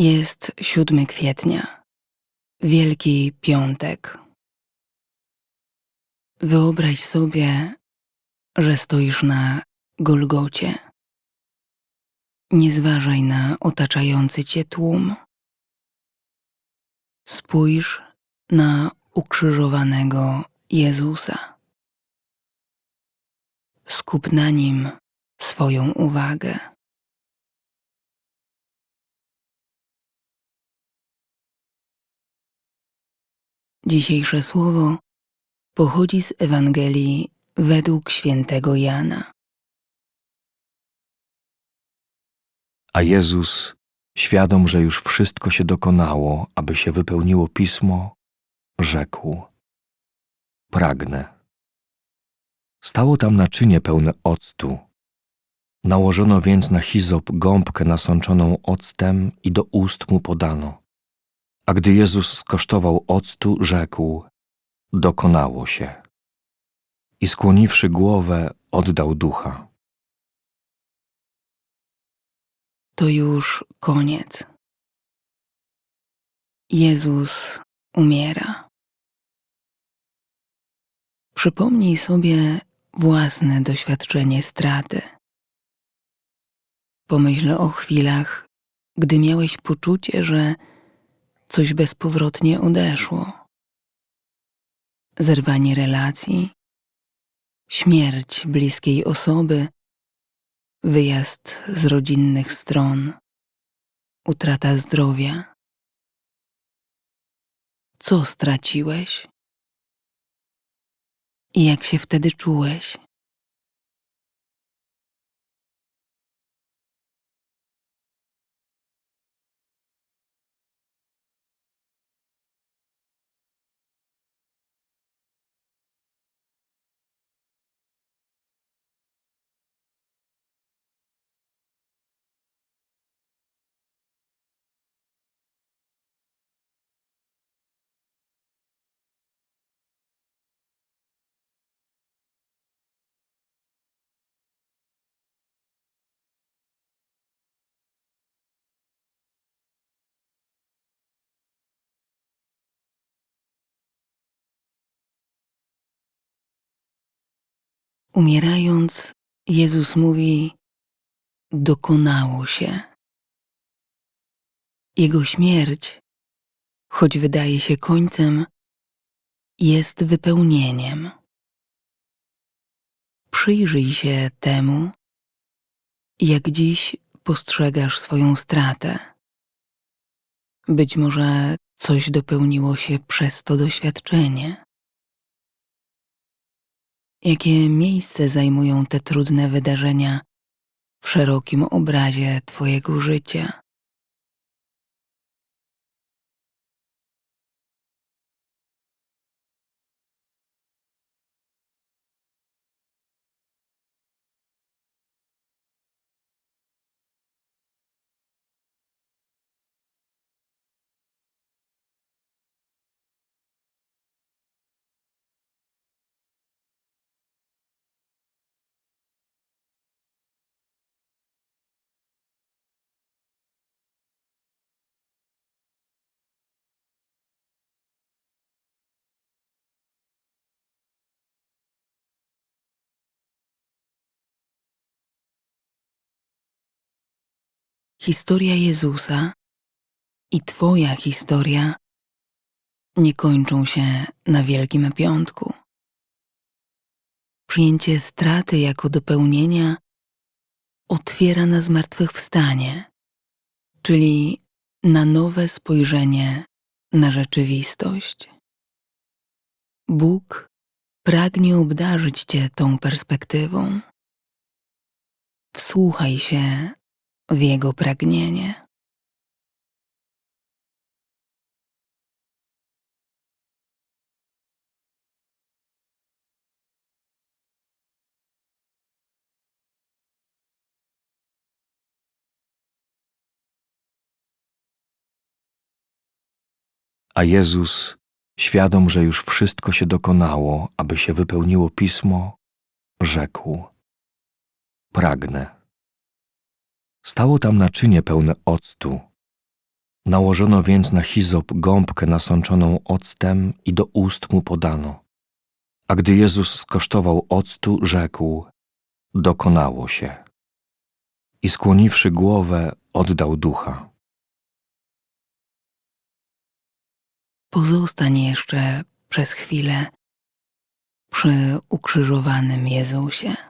Jest 7 kwietnia, Wielki Piątek. Wyobraź sobie, że stoisz na Golgocie. Nie zważaj na otaczający cię tłum. Spójrz na ukrzyżowanego Jezusa. Skup na nim swoją uwagę. Dzisiejsze słowo pochodzi z Ewangelii według świętego Jana. A Jezus, świadom, że już wszystko się dokonało, aby się wypełniło pismo, rzekł: Pragnę. Stało tam naczynie pełne octu. Nałożono więc na hizop gąbkę nasączoną octem i do ust mu podano. A gdy Jezus skosztował octu, rzekł: Dokonało się. I skłoniwszy głowę, oddał ducha. To już koniec. Jezus umiera. Przypomnij sobie własne doświadczenie straty. Pomyśl o chwilach, gdy miałeś poczucie, że coś bezpowrotnie odeszło. Zerwanie relacji, śmierć bliskiej osoby, wyjazd z rodzinnych stron, utrata zdrowia. Co straciłeś? I jak się wtedy czułeś? Umierając, Jezus mówi: Dokonało się. Jego śmierć, choć wydaje się końcem, jest wypełnieniem. Przyjrzyj się temu, jak dziś postrzegasz swoją stratę. Być może coś dopełniło się przez to doświadczenie. Jakie miejsce zajmują te trudne wydarzenia w szerokim obrazie Twojego życia? Historia Jezusa i Twoja historia nie kończą się na Wielkim Piątku. Przyjęcie straty jako dopełnienia otwiera na zmartwychwstanie, czyli na nowe spojrzenie na rzeczywistość. Bóg pragnie obdarzyć Cię tą perspektywą. Wsłuchaj się w Jego pragnienie. A Jezus, świadom, że już wszystko się dokonało, aby się wypełniło pismo, rzekł: Pragnę. Stało tam naczynie pełne octu. Nałożono więc na hizop gąbkę nasączoną octem i do ust mu podano. A gdy Jezus skosztował octu, rzekł: Dokonało się. I skłoniwszy głowę, oddał ducha. Pozostań jeszcze przez chwilę przy ukrzyżowanym Jezusie.